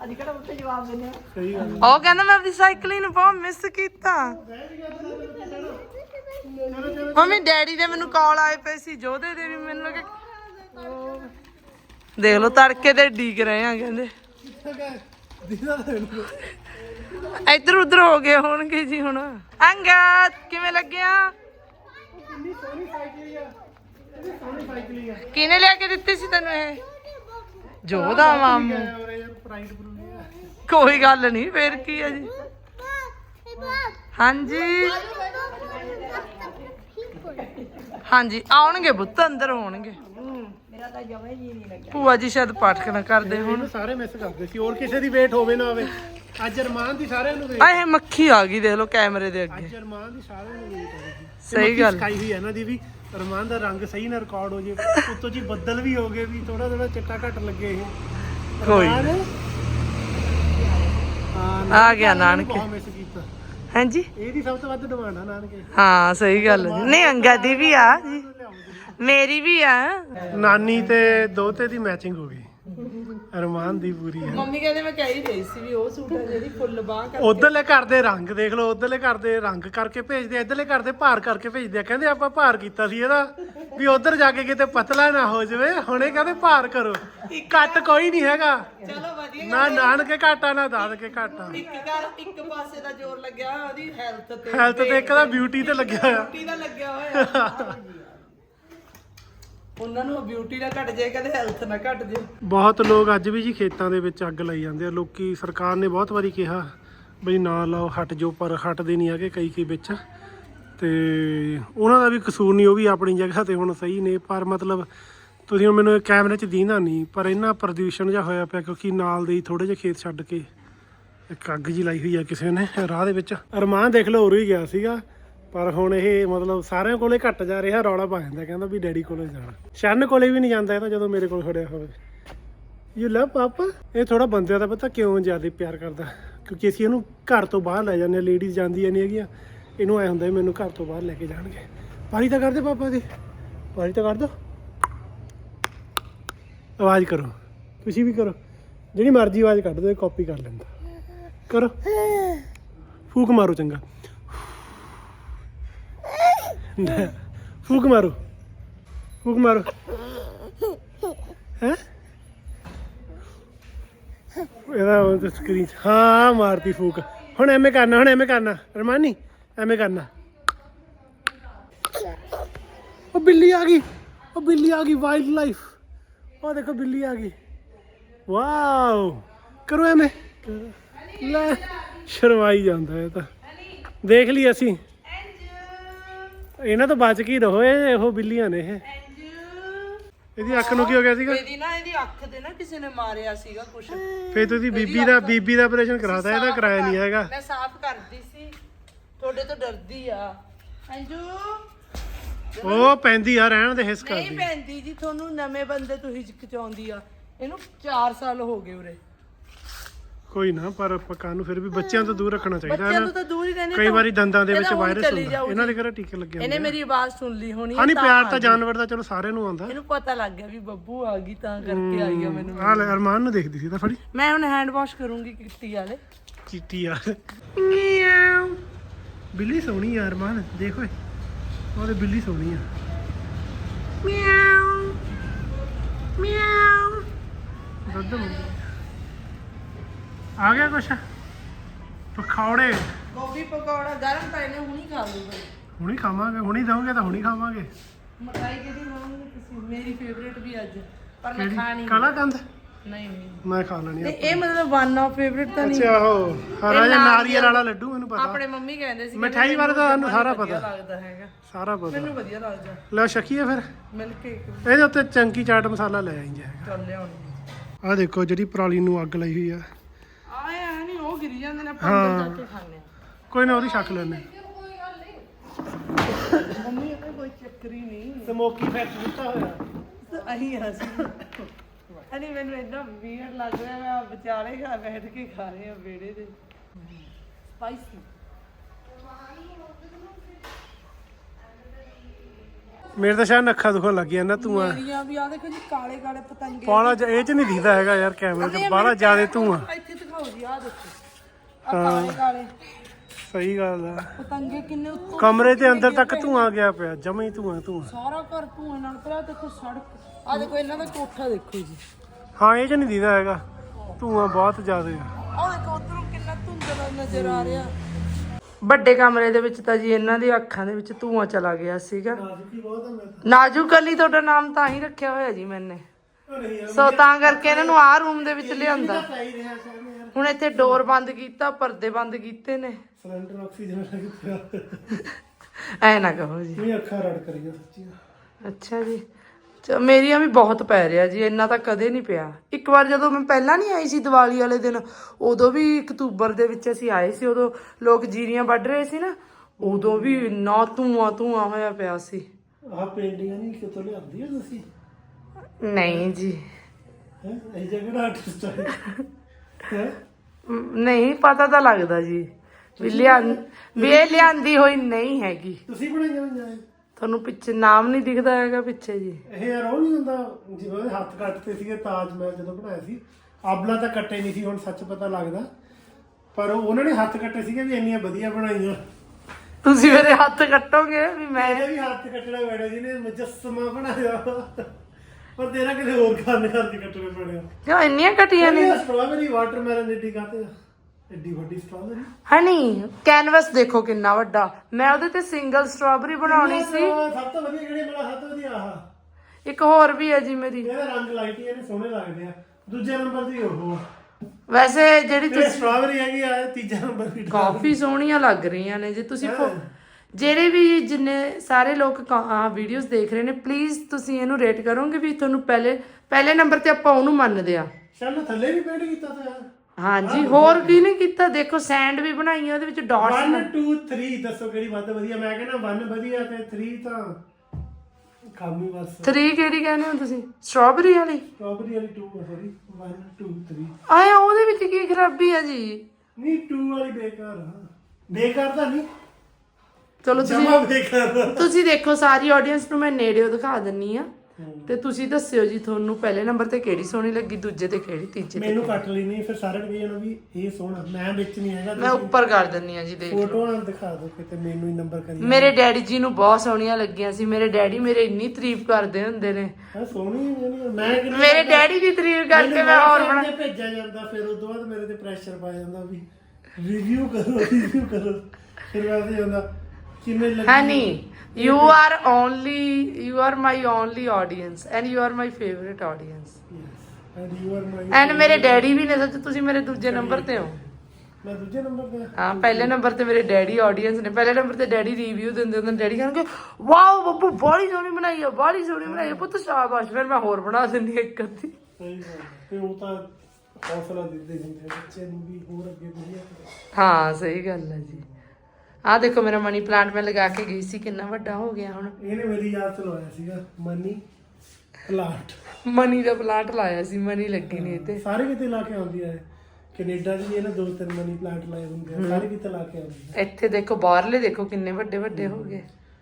ਅੱਜ ਕਿਹੜਾ ਉੱਤੇ ਜਵਾਬ ਦਿੰਦੇ ਸਹੀ ਗੱਲ ਆ। ਉਹ ਕਹਿੰਦਾ ਮੈਂ ਆਪਣੀ ਸਾਈਕਲਿੰਗ ਨੂੰ ਬਹੁਤ ਮਿਸ ਕੀਤਾ। ਮੰਮੀ ਡੈਡੀ ਦੇ ਮੈਨੂੰ ਕਾਲ ਆਏ ਪਏ ਸੀ ਜੋਦੇ ਦੇ ਵੀ ਮੈਨੂੰ ਲੱਗਾ। ਦੇਖ ਲਓ ਤੜਕੇ ਤੇ ਡੀਕ ਰਹੇ ਆ ਕਹਿੰਦੇ। ਇੱਧਰ ਉੱਧਰ ਹੋ ਗਏ ਹੋਣਗੇ ਜੀ ਹੁਣ। ਅੰਗਦ, ਕਿਵੇਂ ਲੱਗਿਆ? ਕਿੰਨੀ ਕਿਹਨੇ ਲਿਆ ਕੇ ਦਿੱਤੀ ਸੀ ਤੈਨੂੰ ਇਹ? ਜੋਦਾ ਮਾਮੂ। ਔਰ ਕੋਈ ਗੱਲ ਨਹੀਂ, ਫੇਰ ਕੀ ਹੈ ਜੀ? ਹਾਂਜੀ। ਹਾਂਜੀ, ਆਉਣਗੇ ਬੁੱਤ ਅੰਦਰ ਹੋਣਗੇ। ਭੂਆ ਜੀ ਸ਼ਾਇਦ ਪਾਠ ਕਰਨਾ ਕਰਦੇ ਹੁਣ। ਸਾਰੇ ਮਿਸ ਕਰਦੇ ਸੀ। ਹੋਰ ਕਿਸੇ ਦੀ ਵੇਟ ਹੋਵੇ ਨਾ ਹੋਵੇ। ਅੱਜ ਅਰਮਾਨ ਦੀ ਸਾਰਿਆਂ ਨੂੰ ਵੇਟ ਆਏ ਮੱਖੀ ਆ ਗਈ ਦੇਖ ਲਓ ਕੈਮਰੇ ਦੇ ਅੱਗੇ। ਅੱਜ ਅਰਮਾਨ ਦੀ ਸਾਰਿਆਂ ਨੂੰ ਵੇਟ ਹੋਵੇਗੀ ਸਹੀ ਗੱਲ। ਸਕਾਈ ਹੋਈ ਹੈ ਇਹਨਾਂ ਦੀ ਵੀ ਅਰਮਾਨ ਦਾ ਰੰਗ ਸਹੀ ਨਾ ਰਿਕਾਰਡ ਹੋ ਜੇ। ਉੱਤੋਂ ਜੀ ਬੱਦਲ ਵੀ ਹੋ ਗਏ ਵੀ ਥੋੜਾ ਥੋੜਾ ਚਿੱਟਾ ਘੱਟ ਲੱਗੇ ਇਹ। ਕੋਈ ਆ ਗਿਆ ਨਾਨਕੇ। ਬਹੁਤ ਮਿਸ ਕੀਤਾ। ਹਾਂਜੀ? ਇਹਦੀ ਸਭ ਤੋਂ ਵੱਧ ਡਿਮਾਂਡ ਆ ਨਾਨਕੇ। ਹਾਂ ਸਹੀ ਗੱਲ। ਨਹੀਂ ਅੰਗਾ ਦੀ ਵੀ ਆ। ਜੀ ਮੇਰੀ ਵੀ ਆ। ਨਾਨੀ ਤੇ ਦੋਤੇ ਦੀ ਮੈਚਿੰਗ ਹੋ ਗਈ। ਅਰਮਾਨ ਦੀ ਪੂਰੀ ਹੈ। ਮੰਮੀ ਕਹਿੰਦੇ ਮੈਂ ਕਹਿ ਹੀ ਰਹੀ ਸੀ ਵੀ ਉਹ ਸੂਟ ਹੈ ਜਿਹੜੀ ਫੁੱਲ ਬਾਹ ਕਰ ਉਧਰਲੇ ਘਰ ਦੇ ਰੰਗ ਦੇਖ ਲਓ ਉਧਰਲੇ ਘਰ ਦੇ ਰੰਗ ਕਰਕੇ ਭੇਜਦੇ ਆ ਇਧਰਲੇ ਘਰ ਦੇ ਭਾਰ ਕਰਕੇ ਭੇਜਦੇ ਆ। ਕਹਿੰਦੇ ਆਪਾਂ ਭਾਰ ਕੀਤਾ ਸੀ ਇਹਦਾ ਵੀ ਉਧਰ ਜਾ ਕੇ ਕਿਤੇ ਪਤਲਾ ਨਾ ਹੋ ਜਾਵੇ। ਹੁਣੇ ਕਹਿੰਦੇ ਭਾਰ ਕਰੋ। ਕੱਟ ਕੋਈ ਨਹੀਂ ਹੈਗਾ। ਚਲੋ ਵਧੀਆ ਨਾ ਨਾਨਕੇ ਘਾਟਾ ਨਾ ਦਾਦਕੇ ਘਾਟਾ ਇੱਕ ਘਰ ਇੱਕ ਪਾਸੇ ਦਾ ਜ਼ੋਰ ਲੱਗਿਆ ਹੋਇਆ ਉਹਦੀ ਹੈਲਥ ਤੇ। ਹੈਲਥ ਤੇ ਇੱਕ ਦਾ ਬਿਊਟੀ ਤੇ ਲੱਗਿਆ ਹੋਇਆ। ਬਿਊਟੀ ਦਾ ਲੱਗਿਆ ਹੋਇਆ। *laughs* ਉਹਨਾਂ ਨੂੰ ਬਿਊਟੀ ਨਾ ਘਟ ਜਾਏ ਕਦੇ ਹੈਲਥ ਨਾ ਘਟ ਜਾਏ। ਬਹੁਤ ਲੋਕ ਅੱਜ ਵੀ ਜੀ ਖੇਤਾਂ ਦੇ ਵਿੱਚ ਅੱਗ ਲਾਈ ਜਾਂਦੇ ਆ। ਲੋਕੀ ਸਰਕਾਰ ਨੇ ਬਹੁਤ ਵਾਰੀ ਕਿਹਾ ਬਈ ਨਾ ਲਾਓ, ਹਟ ਜੋ ਪਰ ਹਟਦੇ ਨਹੀਂ ਹੈਗੇ ਕਈ ਕਈ ਵਿੱਚ। ਤੇ ਉਹਨਾਂ ਦਾ ਵੀ ਕਸੂਰ ਨਹੀਂ, ਉਹ ਵੀ ਆਪਣੀ ਜਗ੍ਹਾ ਤੇ ਹੁਣ ਸਹੀ ਨੇ। ਪਰ ਮਤਲਬ ਤੁਸੀਂ ਹੁਣ ਮੈਨੂੰ ਕੈਮਰੇ 'ਚ ਦੀਂਦਾ ਨਹੀਂ, ਪਰ ਇੰਨਾ ਪ੍ਰਦੂਸ਼ਣ ਜਿਹਾ ਹੋਇਆ ਪਿਆ ਕਿਉਂਕਿ ਨਾਲ ਦੇ ਥੋੜੇ ਜਿਹੇ ਖੇਤ ਛੱਡ ਕੇ ਇੱਕ ਅੱਗ ਜੀ ਲਾਈ ਹੋਈ ਆ ਕਿਸੇ ਨੇ ਰਾਹ ਦੇ ਵਿੱਚ। ਅਰਮਾਨ ਦੇਖ ਲਓ, ਉਰੇ ਹੀ ਗਿਆ ਸੀਗਾ। ਪਰ ਹੁਣ ਇਹ ਮਤਲਬ ਸਾਰਿਆਂ ਕੋਲੇ ਘੱਟ ਜਾ ਰਿਹਾ, ਰੌਲਾ ਪਾ ਜਾਂਦਾ ਕਹਿੰਦਾ ਵੀ ਡੈਡੀ ਕੋਲੇ ਜਾਣਾ। ਸ਼ਨ ਕੋਲੇ ਵੀ ਨਹੀਂ ਜਾਂਦਾ ਇਹ ਤਾਂ ਜਦੋਂ ਮੇਰੇ ਕੋਲ ਖੜਿਆ ਹੋਵੇ। ਯੂ ਲਵ ਪਾਪਾ ਇਹ ਥੋੜਾ ਬੰਦਿਆਂ ਦਾ ਪਤਾ ਕਿਉਂ ਜ਼ਿਆਦਾ ਪਿਆਰ ਕਰਦਾ? ਕਿਉਂਕਿ ਅਸੀਂ ਇਹਨੂੰ ਘਰ ਤੋਂ ਬਾਹਰ ਲੈ ਜਾਂਦੇ ਹਾਂ ਲੇਡੀਜ਼ ਜਾਂਦੀਆਂ ਨਹੀਂ ਹੈਗੀਆਂ। ਇਹਨੂੰ ਐ ਹੁੰਦਾ ਵੀ ਮੈਨੂੰ ਘਰ ਤੋਂ ਬਾਹਰ ਲੈ ਕੇ ਜਾਣਗੇ। ਪਾਣੀ ਤਾਂ ਕਰਦੇ ਪਾਪਾ ਦੀ। ਪਾਣੀ ਤਾਂ ਕਰ ਦੋ। ਆਵਾਜ਼ ਕਰੋ। ਤੁਸੀਂ ਵੀ ਕਰੋ। ਜਿਹੜੀ ਮਰਜ਼ੀ ਆਵਾਜ਼ ਕੱਢ ਦਿਓ ਕਾਪੀ ਕਰ ਲੈਂਦਾ। ਕਰੋ। ਫੂਕ ਮਾਰੋ ਚੰਗਾ। ਫੂਕ ਮਾਰੋ। ਫੂਕ ਮਾਰੋ। ਹੈ? ਇਹਦਾ ਸਕਰੀਨ ਹਾਂ, ਮਾਰਤੀ ਫੂਕ। ਹੁਣ ਐਵੇਂ ਕਰਨਾ, ਹੁਣ ਐਵੇਂ ਕਰਨਾ। ਰਮਾਨੀ, ਐਵੇਂ ਕਰਨਾ। ਉਹ ਬਿੱਲੀ ਆ ਗਈ। ਉਹ ਬਿੱਲੀ ਆ ਗਈ ਵਾਈਲਡ ਲਾਈਫ ਉਹ ਦੇਖੋ ਬਿੱਲੀ ਆ ਗਈ। ਵਾਓ। ਕਰੋ ਐਵੇਂ। ਲੈ, ਸ਼ਰਮਾਈ ਜਾਂਦਾ ਇਹ ਤਾਂ। ਦੇਖ ਲਈ ਅਸੀਂ। ਇਹਨਾਂ ਤੋਂ ਬਚ ਕੇ ਹੀ ਰਹੋ ਇਹ ਉਹ ਬਿੱਲੀਆਂ ਨੇ ਇਹ। ਇਹਦੀ ਅੱਖ ਨੂੰ ਕੀ ਹੋ ਗਿਆ ਸੀਗਾ? ਇਹਦੀ ਨਾ ਇਹਦੀ ਅੱਖ ਤੇ ਨਾ ਕਿਸੇ ਨੇ ਮਾਰਿਆ ਸੀਗਾ ਕੁਛ। ਫੇਰ ਤੁਸੀਂ ਬੀਬੀ ਦਾ ਬੀਬੀ ਦਾ ਆਪਰੇਸ਼ਨ ਕਰਾਤਾ ਇਹਦਾ ਕਰਾਇਆ ਨਹੀਂ ਹੈਗਾ। ਮੈਂ ਸਾਫ਼ ਕਰਦੀ ਸੀ। ਤੁਹਾਡੇ ਤੋਂ ਡਰਦੀ ਆ। ਅੰਜੂ। ਉਹ ਪੈਂਦੀ ਆ ਰਹਿਣ ਦੇ ਹਿੱਸ ਨਹੀਂ ਕਰਦੀ। ਪੈਂਦੀ ਜੀ ਤੁਹਾਨੂੰ ਨਵੇਂ ਬੰਦੇ ਤੋਂ ਹਿਚਕਚਾਉਂਦੀ ਆ। ਇਹਨੂੰ 4 ਸਾਲ ਹੋ ਗਏ ਉਰੇ। ਕੋਈ ਨਾ ਪਰ ਪੱਕਾ ਨੂੰ ਫਿਰ ਵੀ ਬੱਚਿਆਂ ਤੋਂ ਦੂਰ ਰੱਖਣਾ ਚਾਹੀਦਾ ਹੈ ਬੱਚਿਆਂ ਤੋਂ ਤਾਂ ਦੂਰ ਹੀ ਰਹਿੰਦੇ ਕਈ ਵਾਰੀ ਦੰਦਾਂ ਦੇ ਵਿੱਚ ਵਾਇਰਸ ਹੁੰਦਾ। ਇਹਨਾਂ ਦੇ। ਘਰੇ ਟੀਕੇ ਲੱਗੇ ਇਹਨੇ ਹੁੰਦੇ ਮੇਰੀ ਆਵਾਜ਼ ਸੁਣ ਲਈ ਹੋਣੀ ਹਾਂ ਨਹੀਂ ਪਿਆਰ ਤਾਂ। ਜਾਨਵਰ ਦਾ ਚਲੋ ਸਾਰਿਆਂ ਨੂੰ ਆਉਂਦਾ। ਇਹਨੂੰ ਪਤਾ ਲੱਗ ਗਿਆ ਵੀ ਬੱਬੂ ਆ ਗਈ ਤਾਂ ਕਰਕੇ ਆਈ ਆ ਮੈਨੂੰ। ਆ ਲੈ ਅਰਮਾਨ ਨੂੰ ਦੇਖਦੀ ਸੀ ਤਾਂ ਫੜੀ। ਮੈਂ ਹੁਣ ਹੈਂਡ ਵਾਸ਼ ਕਰੂੰਗੀ ਕਿੱਟੀ ਵਾਲੇ। ਚੀਟੀ ਆ ਮਿਆਉ ਬਿੱਲੀ ਸੋਹਣੀ ਆ ਅਰਮਾਨ। ਦੇਖ ਓਏ ਉਹਦੇ ਬਿੱਲੀ ਸੋਹਣੀ ਆ। ਮਿਆਉ ਦੁੱਧ ਮੰਗਦੀ ਆ ਗਿਆ ਕੁਛ? ਪਖੌੜੇ ਗੋਭੀ ਪਕੌੜਾ ਗਰਮ ਪਏ ਨੇ ਹੁਣੀ ਖਾ ਲੂਗਾ ਹੁਣੀ ਖਾਵਾਂਗੇ ਹੁਣੀ ਦਵਾਂਗੇ ਤਾਂ ਹੁਣੀ ਖਾਵਾਂਗੇ। ਮਠਾਈ ਕਿਹਦੀ ਤੁਸੀਂ ਮੇਰੀ ਫੇਵਰੇਟ ਵੀ ਅੱਜ ਪਰ ਮੈਂ ਖਾਣੀ ਕਾਲਾ ਕੰਦ? ਨਹੀਂ ਨਹੀਂ। ਮੈਂ ਖਾ ਲੈਣੀ ਆ ਤੇ ਇਹ ਮਤਲਬ ਵਨ ਆਫ ਫੇਵਰੇਟ ਤਾਂ ਨਹੀਂ। ਅੱਛਾ ਉਹ ਹਰਾ ਜਿਹਾ ਨਾਰੀਅਲ ਵਾਲਾ ਲੱਡੂ ਮੈਨੂੰ ਪਤਾ। ਆਪਣੇ ਮੰਮੀ ਕਹਿੰਦੇ ਸੀ ਮਿਠਾਈ ਬਾਰੇ ਤਾਂ ਸਾਨੂੰ ਸਾਰਾ ਵਧੀਆ ਪਤਾ। ਲੱਗਦਾ ਹੈਗਾ। ਸਾਰਾ ਪਤਾ। ਮੈਨੂੰ ਵਧੀਆ ਲੱਗਦਾ। ਲੈ ਸ਼ਕੀਏ ਫਿਰ। ਮਿਲ ਕੇ ਇਹਦੇ ਉੱਤੇ ਚੰਕੀ ਚਾਟ ਮਸਾਲਾ ਲੈ ਆਈਏ ਚੱਲ ਲਿਆਉਣੀ ਆ। ਦੇਖੋ ਜਿਹੜੀ ਪਰਾਲੀ ਨੂੰ ਅੱਗ ਲਾਈ ਹੋਈ ਆ। ਗਿਰੀ ਜਾਂਦੇ ਨੇ ਆਪਾਂ ਅੰਦਰ ਜਾ ਕੇ ਖਾਣੇ ਆ ਕੋਈ ਨਾ ਉਹਦੀ ਛਕ ਲੈਣੇ ਮੰਮੀ ਇਹ ਕੋਈ ਚੱਕਰੀ ਨਹੀਂ। ਸਮੋਕੀ ਫੈਕਟ ਦਿੱਤਾ ਹੋਇਆ। ਅਹੀਂ ਹੱਸ ਅਨੀ ਮੈਨੂੰ ਇੰਨਾ ਵੀਰ ਲੱਗ ਰਿਹਾ ਮੈਂ ਵਿਚਾਲੇ ਖਾ ਬੈਠ ਕੇ ਖਾ ਰਹੇ ਆ ਵਿਹੜੇ ਦੇ। ਸਪਾਈਸੀ ਮੇਰੇ ਤਾਂ ਸ਼ਾਇਦ ਅੱਖਾਂ ਦੁਖਣ ਲੱਗ ਗਿਆ ਨਾ ਧੂਆਂ। ਮੇਰੀਆਂ ਵੀ ਆ ਦੇਖੋ ਜੀ ਕਾਲੇ ਕਾਲੇ ਪਤੰਗੇ ਪਾਲਾ ਇਹ ਚ ਨਹੀਂ ਦਿਖਦਾ ਹੈਗਾ ਯਾਰ ਕੈਮਰੇ 'ਚ ਬਾਹਲਾ ਜ਼ਿਆਦਾ ਧੂਆਂ। ਇੱਥੇ ਦਿਖਾਓ ਜੀ ਆ ਦੇਖੋ। ਆ ਕਾਲੇ ਕਾਲੇ। ਸਹੀ ਗੱਲ ਆ। ਪਤੰਗੇ ਕਿੰਨੇ ਉੱਤੋਂ ਕਮਰੇ ਦੇ ਅੰਦਰ ਤੱਕ ਧੂਆਂ ਗਿਆ ਪਿਆ ਜਮਾ ਹੀ ਧੂਆਂ ਧੂਆਂ। ਸਾਰਾ ਘਰ ਧੂਏ ਨਾਲ ਭਰਿਆ ਦੇਖੋ ਸੜਕ। ਆ ਦੇਖੋ ਇਹਨਾਂ ਦਾ ਕੋਠਾ ਦੇਖੋ ਜੀ। ਹਾਂ ਇਹ ਚ ਨਹੀਂ ਦਿਖਦਾ ਹੈਗਾ। ਧੂਆਂ ਬਹੁਤ ਜ਼ਿਆਦਾ ਆ। ਆ ਦੇਖੋ ਉਧਰੋਂ ਕਿੰਨਾ ਧੁੰਦਲਾ ਨਜ਼ਰ ਆ ਰਿਹਾ। ਵੱਡੇ ਕਮਰੇ ਦੇ ਵਿੱਚ ਤਾਂ ਜੀ ਇਹਨਾਂ ਦੀ ਅੱਖਾਂ ਦੇ ਵਿੱਚ ਧੂਆਂ ਚਲਾ ਗਿਆ ਸੀਗਾ। ਨਾਜ਼ੁਕ ਅਲੀ ਤੁਹਾਡਾ ਨਾਮ ਤਾਂ ਹੀ ਰੱਖਿਆ ਹੋਇਆ ਜੀ ਮੈਨੇ। ਸੋ ਤਾਂ ਕਰਕੇ ਇਹਨਾਂ ਨੂੰ ਆਹ ਰੂਮ ਦੇ ਵਿੱਚ ਲਿਆਂਦਾ। ਹੁਣ ਇੱਥੇ ਡੋਰ ਬੰਦ ਕੀਤਾ ਪਰਦੇ ਬੰਦ ਕੀਤੇ ਨੇ। ਸਿਲੰਡਰ ਆਕਸੀਜਨ ਲੱਗ ਪਿਆ। ਐ ਨਾ ਕਹੋ ਜੀ। ਇਹ ਅੱਖਾਂ ਰੜ ਕਰੀਆਂ ਸੱਚੀਆਂ। ਅੱਛਾ ਜੀ। ਮੇਰੀਆਂ ਵੀ ਬਹੁਤ ਪੈ ਰਿਹਾ ਜੀ ਇੰਨਾ ਤਾਂ ਕਦੇ ਨਹੀਂ ਪਿਆ। ਇੱਕ ਵਾਰ ਜਦੋਂ ਮੈਂ ਪਹਿਲਾਂ ਨਹੀਂ ਆਈ ਸੀ ਦੀਵਾਲੀ ਵਾਲੇ ਦਿਨ ਉਦੋਂ ਵੀ ਅਕਤੂਬਰ ਦੇ ਵਿੱਚ ਅਸੀਂ ਆਏ ਸੀ ਉਦੋਂ ਲੋਕ ਜੀਰੀਆਂ ਵੱਢ ਰਹੇ ਸੀ ਨਾ ਉਦੋਂ ਵੀ ਨਾ ਧੂਆਂ ਧੂਆਂ ਹੋਇਆ ਪਿਆ ਸੀ। ਆਹ ਪੇਂਟਿੰਗਾਂ ਨਹੀਂ ਕਿਤੋਂ ਲਿਆਂਦੀ ਆ ਤੁਸੀਂ? ਨਹੀਂ ਜੀ। ਹੈ? ਇਹ ਜਿਹੜਾ ਆਰਟਿਸਟ ਹੈ ਨਹੀਂ ਪਤਾ ਤਾਂ ਲੱਗਦਾ ਜੀ। ਵੀ ਲਿਆਂ ਵੀ ਇਹ ਲਿਆਂਦੀ ਹੋਈ ਨਹੀਂ ਹੈਗੀ। ਤੁਸੀਂ ਬਣਾਈਆਂ ਹੋਈਆਂ ਇਹ? ਤੁਹਾਨੂੰ ਪਿੱਛੇ ਨਾਮ ਨਹੀਂ ਦਿਖਦਾ ਹੈਗਾ ਪਿੱਛੇ ਜੀ। ਇਹ ਯਾਰ ਉਹ ਨਹੀਂ ਹੁੰਦਾ ਜਿਵੇਂ ਉਹਦੇ ਹੱਥ ਕੱਟਦੇ ਸੀਗੇ ਤਾਜ ਮਹਿਲ ਜਦੋਂ ਬਣਾਇਆ ਸੀ। ਆਬਲਾ ਤਾਂ ਕੱਟੇ ਨਹੀਂ ਸੀ ਹੁਣ ਸੱਚ ਪਤਾ ਲੱਗਦਾ। ਪਰ ਉਹ- ਉਹਨਾਂ ਨੇ ਹੱਥ ਕੱਟੇ ਸੀਗੇ ਵੀ ਇੰਨੀਆਂ ਵਧੀਆ ਬਣਾਈਆਂ। ਤੁਸੀਂ ਮੇਰੇ ਹੱਥ ਕੱਟੋਗੇ ਵੀ ਮੈਂ ਇਹਦੇ ਵੀ ਹੱਥ ਕੱਟਣਾ ਪੈਣਾ ਜੀ ਨੇ ਮੁਜੱਸਮਾ ਬਣਾਇਆ ਪਰ ਤੇਰਾ ਕਿਤੇ ਹੋਰ ਖਾਣੇ ਹੱਥ ਕੱਟਣੇ ਪੈਣੇ ਕਿਉਂ ਇੰਨੀਆਂ ਕੱਟੀਆਂ ਨੇ? ਸਟ੍ਰਾਬੇਰੀ ਵਾਟਰਮੈਲਨ ਏਡੀ ਕਾਤੇ ਏਡੀ ਵੱਡੀ ਸਟ੍ਰਾਬੇਰੀ ਹਣੀ ਕੈਨਵਸ ਦੇਖੋ ਕਿੰਨਾ ਵੱਡਾ। ਮੈਂ ਉਹਦੇ ਤੇ ਸਿੰਗਲ ਸਟ੍ਰਾਬੇਰੀ ਬਣਾਉਣੀ ਸੀ। ਸਭ ਤੋਂ ਵਧੀਆ ਕਿਹੜੀ ਬਣਾ ਸਭ ਤੋਂ ਵਧੀਆ ਆਹ। ਇੱਕ ਹੋਰ ਵੀ ਹੈ ਜੀ ਮੇਰੀ। ਇਹਦਾ ਰੰਗ ਲਾਈਟ ਇਹਨੇ ਸੋਹਣੇ ਲੱਗਦੇ ਆ। ਦੂਜੇ ਨੰਬਰ ਦੀ ਉਹ ਵੈਸੇ ਜਿਹੜੀ ਤੇ ਤੁਸੀਂ ਸਟ੍ਰਾਬੇਰੀ ਹੈਗੀ ਆ ਤੀਜਾ ਨੰਬਰ ਦੀ। ਕਾਫੀ ਸੋਹਣੀਆਂ ਲੱਗ ਰਹੀਆਂ ਨੇ। ਜੇ ਤੁਸੀਂ ਫੋ- ਜਿਹੜੇ ਵੀ ਜਿੰਨੇ ਸਾਰੇ ਲੋਕ ਵੀਡੀਓਜ਼ ਦੇਖ ਰਹੇ ਨੇ ਪਲੀਜ਼ ਤੁਸੀਂ ਇਹਨੂੰ ਰੇਟ ਕਰੋਗੇ ਵੀ ਤੁਹਾਨੂੰ ਪਹਿਲੇ ਪਹਿਲੇ ਨੰਬਰ ਤੇ ਆਪਾਂ ਉਹਨੂੰ ਮੰਨਦੇ ਆ। ਚੱਲ ਥੱਲੇ ਵੀ ਪੇਂਟ ਕੀਤਾ ਤਾਂ ਯਾਰ। ਹਾਂਜੀ ਹੋਰ ਕੀ ਨਹੀਂ ਕੀਤਾ? ਦੇਖੋ ਸੈਂਡ ਵੀ ਬਣਾਈ ਆ ਉਹਦੇ ਵਿੱਚ ਡਾਟਸ 1 2 3 ਦੱਸੋ ਕਿਹੜੀ ਵੱਧ ਵਧੀਆ? ਮੈਂ ਕਹਿੰਦਾ 1 ਵਧੀਆ ਤੇ 3 ਤਾਂ ਕੰਮ ਹੀ ਬਸ। 3 ਕਿਹੜੀ ਕਹਿੰਦੇ ਹੋ ਤੁਸੀਂ? ਸਟ੍ਰਾਬੇਰੀ ਵਾਲੀ? ਸਟ੍ਰਾਬੇਰੀ ਵਾਲੀ 2 ਸੌਰੀ 1 2 3 ਆਏ ਉਹਦੇ ਵਿੱਚ ਕੀ ਖਰਾਬੀ ਆ ਜੀ? ਨਹੀਂ 2 ਵਾਲੀ ਬੇਕਾਰ ਆ। ਬੇਕਾਰ ਤਾਂ ਨਹੀਂ। ਚਲੋ ਤੁਸੀਂ ਬੇਕਾਰ। ਤੁਸੀਂ ਦੇਖੋ ਸਾਰੀ ਆਡੀਅנס ਨੂੰ ਮੈਂ ਨੇੜਿਓ ਦਿਖਾ ਦਿੰਨੀ ਆ। ਤੇ ਤੁਸੀਂ ਦੱਸਿਓ ਜੀ ਤੁਹਾਨੂੰ ਪਹਿਲੇ ਨੰਬਰ ਤੇ ਕਿਹੜੀ ਸੋਹਣੀ ਲੱਗੀ ਦੂਜੇ ਤੇ ਕਿਹੜੀ ਤੀਜੇ ਤੇ ਮੈਨੂੰ ਕੱਟ ਲਈ ਨਹੀਂ ਫਿਰ ਸਾਰੇ ਕਹੀ ਜਾਣਾ ਵੀ ਇਹ ਸੋਹਣਾ। ਮੈਂ ਵਿੱਚ ਨਹੀਂ ਹੈਗਾ ਮੈਂ ਉੱਪਰ ਕਰ ਦਿੰਨੀ ਆ ਜੀ ਦੇਖ ਲਓ। ਫੋਟੋਆਂ ਦਿਖਾ ਦਿਓ ਕਿਤੇ ਮੈਨੂੰ ਹੀ ਨੰਬਰ ਕਰੀ ਮੇਰੇ ਡੈਡੀ ਜੀ ਨੂੰ ਬਹੁਤ ਸੋਹਣੀਆਂ ਲੱਗੀਆਂ ਸੀ। ਮੇਰੇ ਡੈਡੀ ਮੇਰੇ ਇੰਨੀ ਤਾਰੀਫ ਕਰਦੇ ਹੁੰਦੇ ਨੇ। ਸੋਹਣੀ ਹੈ ਮੈਂ ਕਿੰਨੀ ਮੇਰੇ ਡੈਡੀ ਦੀ ਤਾਰੀਫ ਕਰਕੇ ਮੈਂ ਹੋਰ ਬਣਾ ਤੇ ਭੇਜਿਆ ਜਾਂਦਾ ਫਿਰ ਉਸ ਤੋਂ ਬਾਅਦ ਮੇਰੇ ਤੇ ਪ੍ਰੈਸ਼ਰ ਪਾ ਜਾਂਦਾ ਵੀ ਰਿਵਿਊ ਕਰੋ ਰਿਵਿਊ ਕਰੋ। ਫਿਰ ਵੈਸੇ ਜਾਂਦਾ ਕਿਵੇਂ ਲੱਗੀ you are only you are my only audience and you are my favourite audience and ਮੇਰੇ ਡੈਡੀ ਵੀ ਨੇ ਸੱਚ ਤੁਸੀਂ ਮੇਰੇ ਦੂਜੇ ਨੰਬਰ ਤੇ ਹੋ। ਮੈਂ ਦੂਜੇ ਨੰਬਰ ਤੇ ਹਾਂ। ਪਹਿਲੇ ਨੰਬਰ ਤੇ ਮੇਰੇ ਡੈਡੀ ਆਡੀਅנס ਨੇ। ਪਹਿਲੇ ਨੰਬਰ ਤੇ ਡੈਡੀ ਰਿਵਿਊ ਦਿੰਦੇ ਹੁੰਦੇ ਡੈਡੀ ਕਹਿੰਦੇ ਵਾਓ ਬੱਬੂ ਬੜੀ ਸੋਹਣੀ ਬਣਾਈ ਹੈ ਬੜੀ ਸੋਹਣੀ ਬਣਾਈ ਪੁੱਤ ਸ਼ਾਬਾਸ਼ ਫਿਰ ਮੈਂ ਹੋਰ ਬਣਾ ਦਿੰਦੀ ਇੱਕ ਅੱਧੀ। ਸਹੀ ਗੱਲ ਤੇ ਉਹ ਤਾਂ ਹੌਸਲਾ ਦਿੰਦੇ ਹੁੰਦੇ ਆ ਬੱਚੇ ਨੂੰ ਵੀ ਹੋਰ ਅੱਗੇ ਵਧੀਆ ਹਾਂ ਸਹੀ ਗੱਲ ਹੈ ਜੀ। ਆਹ ਦੇਖੋ ਮੇਰਾ ਮਨੀ ਪਲਾਂਟ ਮੈਂ ਲਗਾ ਕੇ ਗਈ ਸੀ ਕਿੰਨਾ ਵੱਡਾ ਹੋ ਗਿਆ ਹੁਣ। ਇਹਨੇ ਮੇਰੀ ਯਾਦ ਚਲਵਾਇਆ ਸੀਗਾ ਮਨੀ ਪਲਾਟ ਮਨੀ ਦਾ ਪਲਾਂਟ ਲਾਇਆ ਸੀ ਮਨੀ ਲੱਗੀ ਨਹੀਂ ਤੇ। ਸਾਰੇ ਕਿਤੇ ਲਾ ਕੇ ਆਉਂਦੀ ਹੈ ਕੈਨੇਡਾ ਵੀ ਇਹਨੇ ਦੋ ਤਿੰਨ ਮਨੀ ਪਲਾਂਟ ਲਾਏ ਹੁੰਦੇ ਆ ਸਾਰੇ ਕਿਤੇ ਲਾ ਕੇ ਆਉਂਦੀ ਹੈ ਇੱਥੇ ਦੇਖੋ ਬਾਹਰਲੇ ਦੇਖੋ ਕਿੰਨੇ ਵੱਡੇ ਵੱਡੇ ਹੋ ਗਏ।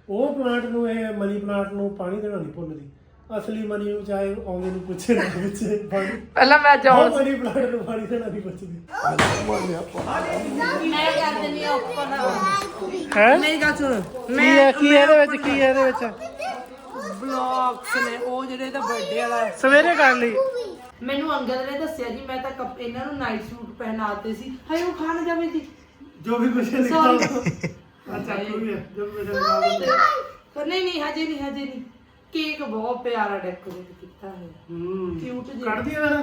ਉਹ ਪਲਾਂਟ ਨੂੰ ਇਹ ਮਨੀ ਪਲਾਂਟ ਨੂੰ ਪਾਣੀ ਦੇਣਾ ਨਹੀਂ ਭੁੱਲਦੀ। ਅਸਲੀ ਮਨੀ ਨੂੰ ਚਾਹੇ ਆਉਂਦੇ ਨੂੰ ਪੁੱਛੇ ਨਾ ਪੁੱਛੇ ਪਹਿਲਾਂ ਮੈਂ ਉਹ ਜੌਨ ਮਨੀ ਪਲਾਂਟ ਨੂੰ ਪਾਣੀ ਦੇਣਾ ਨਹੀਂ ਪੁੱਛਦੀ। ਮੈਂ ਕਰ ਦਿੰਦੀ ਆ ਉੱਪਰ ਹੈ? ਮੇਰੀ ਗੱਲ ਸੁਣ। ਕੀ ਹੈ ਕੀ ਹੈ ਇਹਦੇ ਵਿੱਚ ਕੀ ਹੈ ਇਹਦੇ ਵਿੱਚ? ਬਲੌਗਸ ਨੇ ਉਹ ਜਿਹੜੇ ਇਹਦਾ ਬਰਥਡੇ ਵਾਲਾ ਸਵੇਰੇ ਕਰ ਲਈ। ਮੈਨੂੰ ਅੰਗਦ ਨੇ ਦੱਸਿਆ ਜੀ ਮੈਂ ਤਾਂ ਕੱਪ- ਇਹਨਾਂ ਨੂੰ ਨਾਈਟ ਸੂਟ ਪਹਿਨਾਤੇ ਸੀ। ਹਾਏ ਉਹ ਖਾਣ ਜਾਵੇ ਜੀ। ਜੋ ਵੀ ਕੁਛ ਨਿਕਲ ਅੱਛਾ ਕੋਈ ਜੋ ਵੀ ਕੁਛ ਨਹੀਂ ਨਹੀਂ ਹਜੇ ਨਹੀਂ ਹਜੇ ਨਹੀਂ। ਕੇਕ ਬਹੁਤ ਪਿਆਰਾ ਡੈਕੋਰੇਟ ਕੀਤਾ ਹੈ ਹੂੰ। ਕਿਊਟ ਜੀ ਕੱਢ ਦਿਆ ਫਿਰ?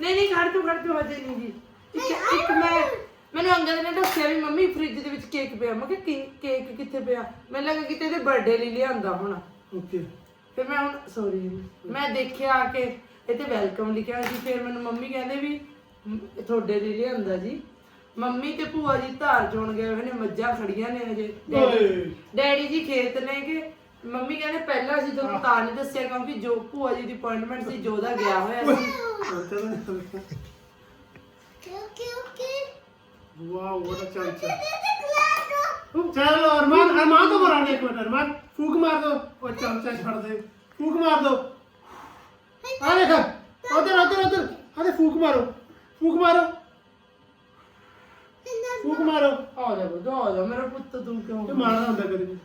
ਨਹੀਂ ਨਹੀਂ ਖੜ ਤੂੰ ਖੜ ਤੂੰ ਹਜੇ ਨਹੀਂ ਜੀ। ਇੱਕ ਇੱਕ ਮੈਂ ਮੈਨੂੰ ਅੰਗਦ ਨੇ ਦੱਸਿਆ ਵੀ ਮੰਮੀ ਫ੍ਰਿਜ ਦੇ ਵਿੱਚ ਕੇਕ ਪਿਆ। ਮੈਂ ਕੀ- ਕੇਕ ਕਿੱਥੇ ਪਿਆ? ਮੈਨੂੰ ਲੱਗਾ ਕਿਤੇ ਇਹਦੇ ਬਰਥਡੇ ਲਈ ਲਿਆਂਦਾ ਹੋਣਾ। ਓਕੇ। ਫਿਰ ਮੈਂ ਹੁਣ ਸੌਰੀ ਮੈਂ ਦੇਖਿਆ ਆ ਕੇ ਇੱਥੇ ਵੈਲਕਮ ਲਿਖਿਆ ਸੀ। ਫਿਰ ਮੈਨੂੰ ਮੰਮੀ ਕਹਿੰਦੇ ਵੀ ਤੁਹਾਡੇ ਲਈ ਲਿਆਂਦਾ ਜੀ। ਮੰਮੀ ਤੇ ਭੂਆ ਜੀ ਧਾਰ ਚੋਣ ਗਏ ਹੋਏ ਨੇ। ਮੱਝਾਂ ਖੜੀਆਂ ਨੇ ਹਜੇ। ਡੈਡੀ ਜੀ ਖੇਤ ਨੇ ਕਿ ਮੰਮੀ ਕਹਿੰਦੇ ਪਹਿਲਾਂ ਅਸੀਂ ਤੁਹਾਨੂੰ ਤਾਂ ਨਹੀਂ ਦੱਸਿਆ ਕਿਉਂਕਿ ਜੋ ਭੂਆ ਜੀ ਦੀ ਅਪਾਇੰਟਮੈਂਟ ਸੀ ਜੋਦਾ ਗਿਆ ਹੋਇਆ ਸੀ। Okay, okay. Wow what a chance Claro. ਚਲੋ ਅਰਮਾਨ ਅਰਮਾਨ ਤੋਂ ਮਰਾਂਗੇ ਇੱਕ ਮਿੰਟ ਅਰਮਾਨ। ਫੂਕ ਮਾਰ ਦੋ। ਉਹ ਚਮਚਾ ਛੱਡ ਦੇ। ਫੂਕ ਮਾਰ ਦੋ। ਆ ਦੇਖ ਉਧਰ ਉਧਰ ਉਧਰ। ਆ ਦੇ ਫੂਕ ਮਾਰੋ। ਫੂਕ ਮਾਰੋ। ਫੂਕ ਮਾਰੋ। ਆ ਜਾ ਬੁੱਧਾ ਆ ਜਾ। ਮੇਰਾ ਪੁੱਤ ਤੂੰ ਕਿਉਂ ਤੇ ਮਾਰਨਾ ਹੁੰਦਾ ਕਦੇ।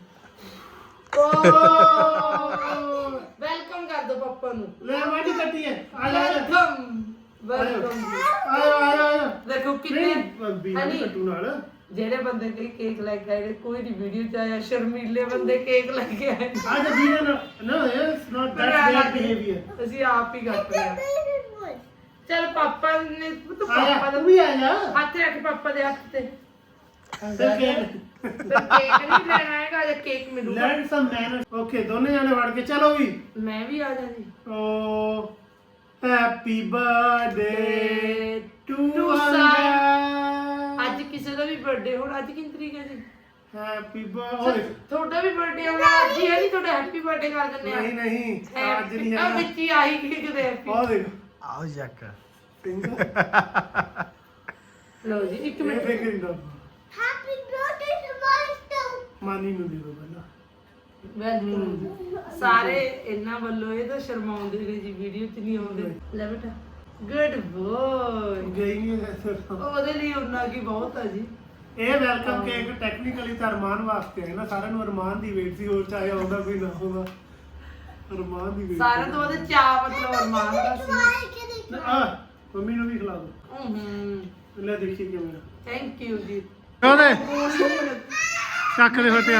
ਵੈਲਕਮ ਕਰ ਦੋ ਪਾਪਾ ਨੂੰ। ਲੈ ਮਾਟੀ ਕੱਟੀ ਹੈ ਆ ਜਾ ਆ ਜਾ। ਵੈਲਕਮ ਵੈਲਕਮ ਆ ਜਾ ਆ ਜਾ ਆ ਜਾ। ਦੇਖੋ ਕਿੰਨੇ ਨਹੀਂ ਹਨੀ, ਕੱਟੂ ਨਾਲ। ਜਿਹੜੇ ਬੰਦੇ ਕਈ ਕੇਕ ਲੈ ਕੇ ਆਏ ਨੇ, ਕੋਈ ਦੀ ਵੀਡੀਓ ਚ ਆਇਆ ਸ਼ਰਮੀਲੇ ਬੰਦੇ ਕੇਕ ਲੈ ਕੇ ਆਏ ਨੇ। ਆ ਜਾ ਵੀ ਨਾ ਨਾ it's not that a bad behaviour ਅਸੀਂ ਆਪ ਹੀ ਰਹੇ ਹਾਂ। ਚਲ ਪਾਪਾ ਨੇ ਤੂੰ ਆ ਪਾਪਾ ਜਾ ਦਾ ਤੂੰ ਵੀ ਆ ਜਾ। ਹੱਥ ਰੱਖ ਪਾਪਾ ਦੇ ਹੱਥ ਤੇ। ਕੇ ਫਿਰ ਕੇਕ ਨਹੀਂ ਲੈਣਾ ਹੈਗਾ ਜੇ ਕੇਕ ਮਿਲੂਗਾ। ਸਮ ਮੈਨਰ ਓਕੇ ਦੋਨੇ ਜਾਣੇ ਵੜ ਕੇ ਚਲੋ ਵੀ। ਮੈਂ ਵੀ ਆ ਜਾਣੀ ਓ happy birthday to To Angad ਅੱਜ ਕਿਸੇ ਦਾ ਵੀ ਬਰਥਡੇ ਹੁਣ ਅੱਜ ਕਿੰਨੀ ਤਰੀਕ ਹੈ ਜੀ? ਹੈਪੀ ਬਰਥਡੇ ਤੁਹਾਡਾ ਵੀ ਬਰਥਡੇ ਹੋਣਾ ਅੱਜ ਹੀ ਹੈ ਨਹੀਂ ਤੁਹਾਡਾ ਹੈਪੀ ਬਰਥਡੇ ਕਰ ਦਿੰਦੇ ਆ। ਨਹੀਂ ਨਹੀਂ ਅੱਜ ਨਹੀਂ ਆ ਹੈ ਵਿੱਚ ਹੀ ਆਹੀ ਕੇਕ ਦੇ ਹੈਪੀ ਆ ਦੇਖ। ਆਓ ਜੱਕ ਪਿੰਕ ਲਓ ਜੀ ਇੱਕ ਇਹ ਮਿੰਟ। ਫੇਕ ਨਹੀਂ ਦਾ। Happy birthday to Milestone. ਮਾਨੀ ਨੂੰ ਦੇ ਦੋ ਪਹਿਲਾਂ। ਵੈਲਕਮ ਸਾਰੇ ਇਹਨਾਂ ਵੱਲੋਂ ਇਹ ਤਾਂ ਸ਼ਰਮਾਉਂਦੇ ਨੇ ਜੀ ਵੀਡੀਓ 'ਚ ਨਹੀਂ ਆਉਂਦੇ। ਲੈ ਬੇਟਾ। ਗੁੱਡ ਬੋਏ ਗਈ ਨਹੀਂ ਹੈ ਉਹਦੇ ਲਈ ਉਹਨਾਂ ਕੀ ਬਹੁਤ ਆ ਜੀ। ਇਹ ਵੈਲਕਮ ਕੇਕ ਟੈਕਨੀਕਲੀ ਤਾਂ ਅਰਮਾਨ ਵਾਸਤੇ ਹੈ ਨਾ ਸਾਰਿਆਂ ਨੂੰ ਅਰਮਾਨ ਦੀ ਵੇਟ ਸੀ ਹੋਰ ਚਾਹੇ ਆਉਂਦਾ ਕੋਈ ਨਾ ਆਉਂਦਾ। ਅਰਮਾਨ ਦੀ ਵੇਟ ਸਾਰੇ ਤੋਂ ਉਹਦੇ ਚਾਹ ਮਤਲਬ ਅਰਮਾਨ ਦਾ ਸੀ। ਆ ਮੰਮੀ ਨੂੰ ਵੀ ਖਿਲਾ ਦੋ ਹੂੰ ਲੈ ਦੇਖੀ ਕਿਵੇਂ ਥੈਂਕ ਯੂ ਜੀ। ਉਹਦੇ ਚੱਕ ਦੇ ਫਟੇ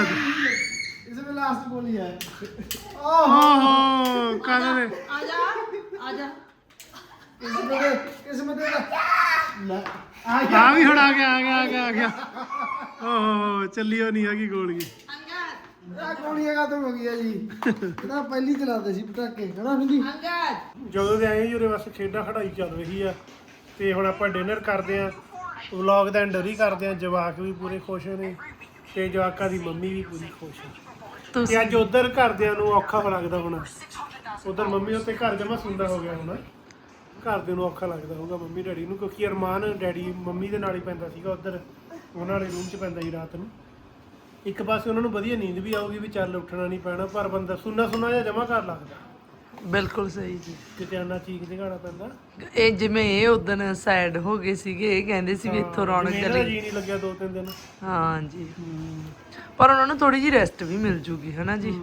ਹੈਗੀ ਗੋਲੀ ਹੋ ਗਈ ਜੀ। ਇਹਦਾ ਪਹਿਲੀ ਚਲਾਉਂਦੇ ਸੀ ਪਟਾਕੇ ਜਦੋਂ ਦੇ ਆਏ ਯੂਰੇ ਖੇਡਾਂ ਖੜਾਈ ਚੱਲ ਰਹੀ ਆ ਤੇ ਹੁਣ ਆਪਾਂ ਡਿਨਰ ਕਰਦੇ ਆ। ਵਲੌਗ ਦਾ ਐਂਡਰ ਹੀ ਕਰਦੇ ਆ ਜਵਾਕ ਵੀ ਪੂਰੇ ਖੁਸ਼ ਨੇ ਤੇ ਜਵਾਕਾਂ ਦੀ ਮੰਮੀ ਵੀ ਪੂਰੀ ਖੁਸ਼ ਹੈ ਤੁਸੀਂ ਤੇ ਅੱਜ ਉਧਰ ਘਰਦਿਆਂ ਨੂੰ ਔਖਾ ਲੱਗਦਾ ਹੋਣਾ। ਉਧਰ ਮੰਮੀ ਉੱਤੇ ਘਰ ਜਮਾ ਸੁੰਦਾ ਹੋ ਗਿਆ ਹੋਣਾ। ਘਰਦਿਆਂ ਨੂੰ ਔਖਾ ਲੱਗਦਾ ਹੋਊਗਾ ਮੰਮੀ ਡੈਡੀ ਨੂੰ ਕਿਉਂਕਿ ਅਰਮਾਨ ਡੈਡੀ ਮੰਮੀ ਦੇ ਨਾਲ ਹੀ ਪੈਂਦਾ ਸੀਗਾ ਉਧਰ। ਉਹਨਾਂ ਵਾਲੇ ਰੂਮ 'ਚ ਪੈਂਦਾ ਸੀ ਰਾਤ ਨੂੰ। ਇੱਕ ਪਾਸੇ ਉਹਨਾਂ ਨੂੰ ਵਧੀਆ ਨੀਂਦ ਵੀ ਆਊਗੀ ਵੀ ਚੱਲ ਉੱਠਣਾ ਨਹੀਂ ਪੈਣਾ ਪਰ ਬੰਦਾ ਸੁੰਨਾ ਸੁੰਨਾ ਜਿਹਾ ਜਮਾ ਕਰ ਲੱਗਦਾ। ਬਿਲਕੁਲ ਸਹੀ ਜੀ। ਕਿਤੇ ਆਨਾ ਚੀਕ ਜਗਾਣਾ ਪੈਂਦਾ? ਇਹ ਜਿਵੇਂ ਇਹ ਉਦੋਂ ਸਾਈਡ ਹੋ ਗਏ ਸੀਗੇ ਇਹ ਕਹਿੰਦੇ ਸੀ ਵੀ ਇੱਥੋਂ ਰੌਣਕ ਜਿਵੇਂ ਚਲੀ। ਇਹਦਾ ਜੀ ਨਹੀਂ ਲੱਗਿਆ ਦੋ ਤਿੰਨ ਦਿਨ। ਹਾਂ ਜੀ। ਪਰ ਉਹਨਾਂ ਨੂੰ ਥੋੜੀ ਜਿਹੀ ਰੈਸਟ ਵੀ ਮਿਲ ਜੂਗੀ ਹਨਾ ਜੀ?